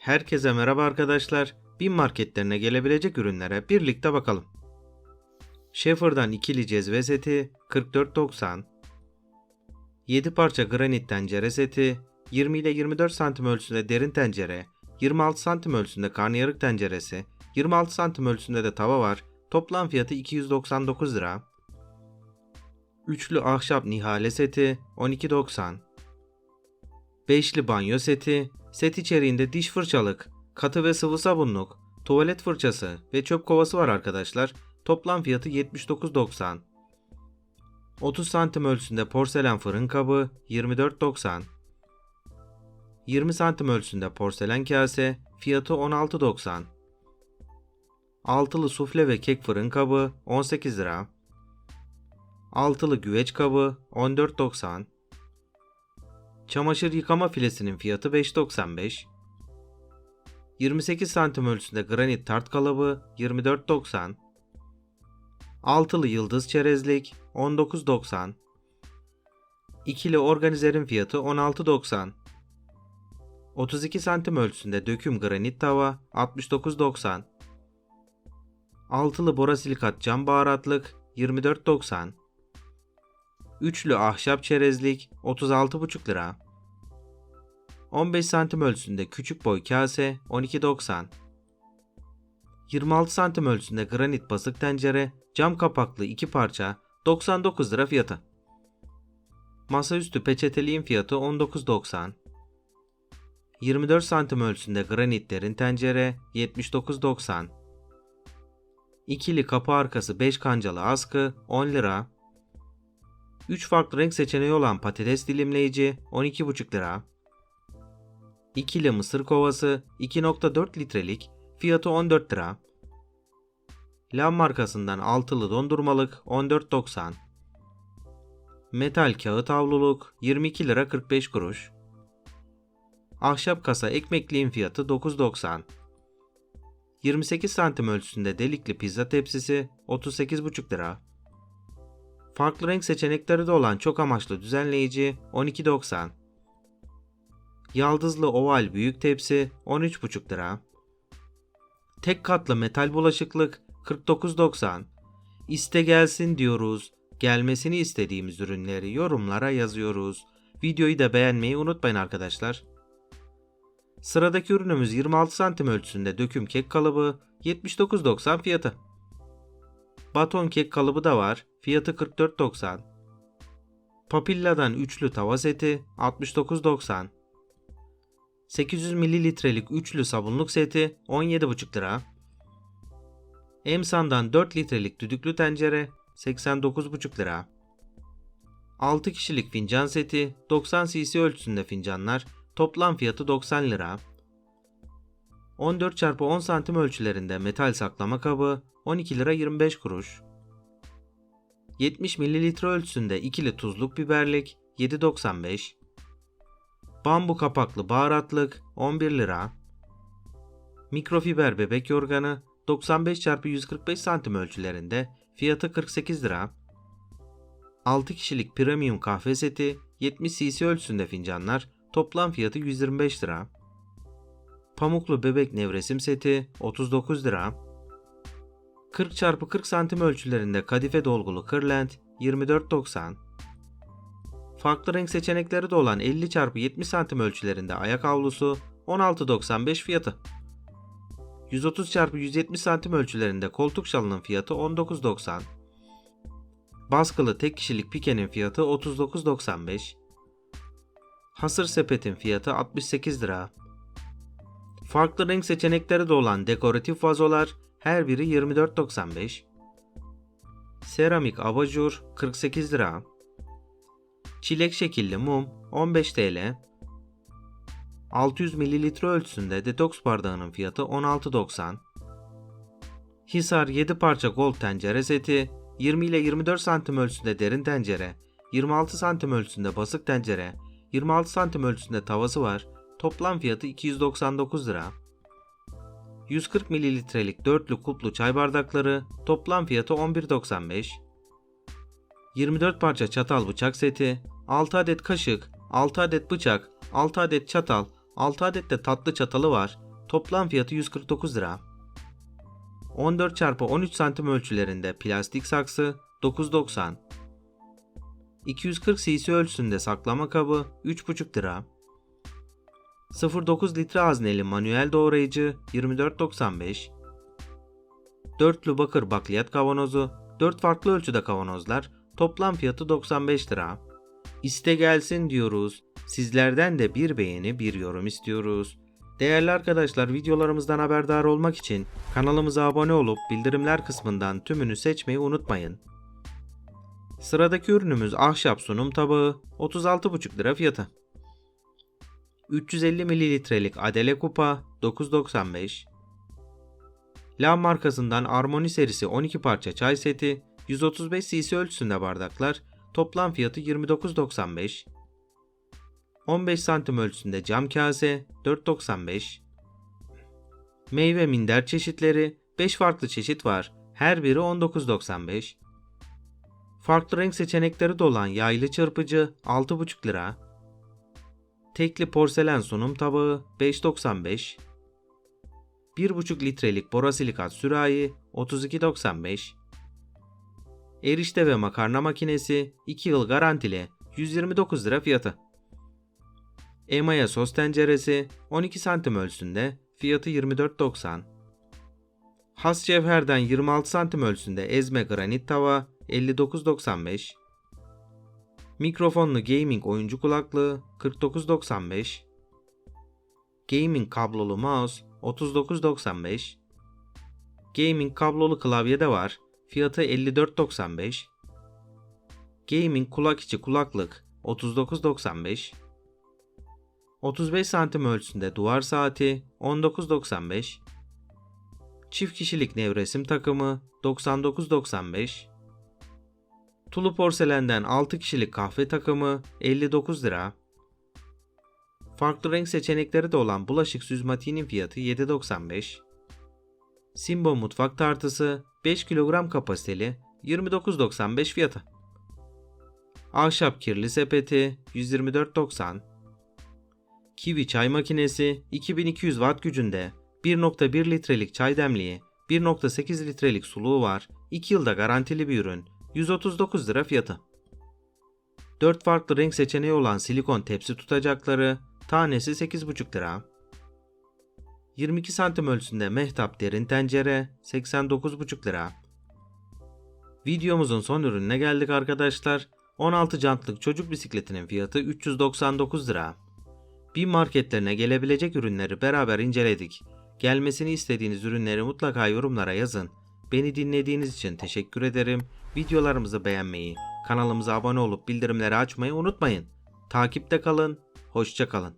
Herkese merhaba arkadaşlar. Bin marketlerine gelebilecek ürünlere birlikte bakalım. Schaefer'dan ikili cezve seti 44.90 7 parça granit tencere seti 20 ile 24 santim ölçüsünde derin tencere 26 santim ölçüsünde karnıyarık tenceresi 26 santim ölçüsünde de tava var. Toplam fiyatı 299 lira. Üçlü ahşap nihale seti 12.90 Beşli banyo seti, set içeriğinde diş fırçalık, katı ve sıvı sabunluk, tuvalet fırçası ve çöp kovası var arkadaşlar. Toplam fiyatı 79.90. 30 santim ölçüsünde porselen fırın kabı 24.90. 20 santim ölçüsünde porselen kase fiyatı 16.90. Altılı sufle ve kek fırın kabı 18 lira. Altılı güveç kabı 14.90. Çamaşır yıkama filesinin fiyatı 5.95. 28 santim ölçüsünde granit tart kalıbı 24.90. Altılı yıldız çerezlik 19.90. İkili organizerin fiyatı 16.90. 32 santim ölçüsünde döküm granit tava 69.90. Altılı borasilikat cam baharatlık 24.90. Üçlü ahşap çerezlik 36,5 lira. 15 santim ölçüsünde küçük boy kase 12.90. 26 santim ölçüsünde granit basık tencere cam kapaklı 2 parça 99 lira fiyatı. Masaüstü peçeteliğin fiyatı 19.90. 24 santim ölçüsünde granit derin tencere 79.90. İkili kapı arkası 5 kancalı askı 10 lira. 3 farklı renk seçeneği olan patates dilimleyici 12,5 lira. İkili mısır kovası 2.4 litrelik fiyatı 14 lira. Lam markasından altılı dondurmalık 14.90. Metal kağıt havluluk 22 lira 45 kuruş. Ahşap kasa ekmekliğin fiyatı 9.90. 28 santim ölçüsünde delikli pizza tepsisi 38,5 lira. Farklı renk seçenekleri de olan çok amaçlı düzenleyici 12.90. Yaldızlı oval büyük tepsi 13,5 lira. Tek katlı metal bulaşıklık 49.90. İste gelsin diyoruz. Gelmesini istediğimiz ürünleri yorumlara yazıyoruz. Videoyu da beğenmeyi unutmayın arkadaşlar. Sıradaki ürünümüz 26 santim ölçüsünde döküm kek kalıbı 79.90 fiyatı. Baton kek kalıbı da var. Fiyatı 44.90. Papilla'dan üçlü tava seti 69.90. 800 mililitrelik üçlü sabunluk seti 17,5 lira. Emsan'dan 4 litrelik düdüklü tencere 89,5 lira. 6 kişilik fincan seti 90 cc ölçüsünde fincanlar toplam fiyatı 90 lira. 14 x 10 santim ölçülerinde metal saklama kabı 12 lira 25 kuruş. 70 mililitre ölçüsünde ikili tuzluk biberlik 7.95. Bambu kapaklı baharatlık 11 lira. Mikrofiber bebek yorganı 95 x 145 santim ölçülerinde fiyatı 48 lira. 6 kişilik premium kahve seti 70 cc ölçüsünde fincanlar toplam fiyatı 125 lira. Pamuklu bebek nevresim seti 39 lira. 40 x 40 santim ölçülerinde kadife dolgulu kırlent 24.90. Farklı renk seçenekleri de olan 50 x 70 santim ölçülerinde ayak havlusu 16.95 fiyatı. 130 x 170 santim ölçülerinde koltuk şalının fiyatı 19.90. Baskılı tek kişilik pikenin fiyatı 39.95. Hasır sepetin fiyatı 68 lira. Farklı renk seçenekleri de olan dekoratif vazolar her biri 24.95. Seramik abajur 48 lira. Çilek şekilli mum 15 TL. 600 mililitre ölçüsünde detoks bardağının fiyatı 16.90. Hisar 7 parça gold tencere seti 20 ile 24 santim ölçüsünde derin tencere, 26 santim ölçüsünde basık tencere, 26 santim ölçüsünde tavası var. Toplam fiyatı 299 lira. 140 mililitrelik dörtlü kuplu çay bardakları toplam fiyatı 11.95. 24 parça çatal bıçak seti, 6 adet kaşık, 6 adet bıçak, 6 adet çatal, 6 adet de tatlı çatalı var. Toplam fiyatı 149 lira. 14 çarpı 13 santim ölçülerinde plastik saksı 9.90. 240 cc ölçüsünde saklama kabı 3.5 lira. 0.9 litre hazneli manuel doğrayıcı 24.95. Dörtlü bakır bakliyat kavanozu 4 farklı ölçüde kavanozlar toplam fiyatı 95 lira. İste gelsin diyoruz. Sizlerden de bir beğeni bir yorum istiyoruz. Değerli arkadaşlar videolarımızdan haberdar olmak için kanalımıza abone olup bildirimler kısmından tümünü seçmeyi unutmayın. Sıradaki ürünümüz ahşap sunum tabağı 36,5 lira fiyatı. 350 mililitrelik Adele kupa 9.95. La markasından Armoni serisi 12 parça çay seti 135 cc ölçüsünde bardaklar toplam fiyatı 29.95. 15 santim ölçüsünde cam kase 4.95. Meyve minder çeşitleri 5 farklı çeşit var. Her biri 19.95. Farklı renk seçenekleri de olan yaylı çırpıcı 6,5 lira. Tekli porselen sunum tabağı 5.95. 1,5 litrelik borosilikat sürahi 32.95. Erişte ve makarna makinesi 2 yıl garantili 129 lira fiyatı. Emaya sos tenceresi 12 santim ölçüsünde fiyatı 24.90. Has cevherden 26 santim ölçüsünde ezme granit tava 59.95. Mikrofonlu gaming oyuncu kulaklığı 49.95. Gaming kablolu mouse 39.95. Gaming kablolu klavye de var. Fiyatı 54.95. Gaming kulak içi kulaklık 39.95. 35 santim ölçüsünde duvar saati 19.95. Çift kişilik nevresim takımı 99.95. Tulu porselenden 6 kişilik kahve takımı 59 lira. Farklı renk seçenekleri de olan bulaşık süzmatiğinin fiyatı 7.95. Simbo mutfak tartısı 5 kilogram kapasiteli 29.95 fiyatı. Ahşap kirli sepeti 124.90. Kiwi çay makinesi 2200 watt gücünde 1.1 litrelik çay demliği, 1.8 litrelik suluğu var, 2 yılda garantili bir ürün, 139 lira fiyatı. 4 farklı renk seçeneği olan silikon tepsi tutacakları, tanesi 8,5 lira. 22 santim ölçüsünde mehtap derin tencere 89,5 lira. Videomuzun son ürününe geldik arkadaşlar. 16 jantlık çocuk bisikletinin fiyatı 399 lira. Bir marketlerine gelebilecek ürünleri beraber inceledik. Gelmesini istediğiniz ürünleri mutlaka yorumlara yazın. Beni dinlediğiniz için teşekkür ederim. Videolarımızı beğenmeyi, kanalımıza abone olup bildirimleri açmayı unutmayın. Takipte kalın, hoşça kalın.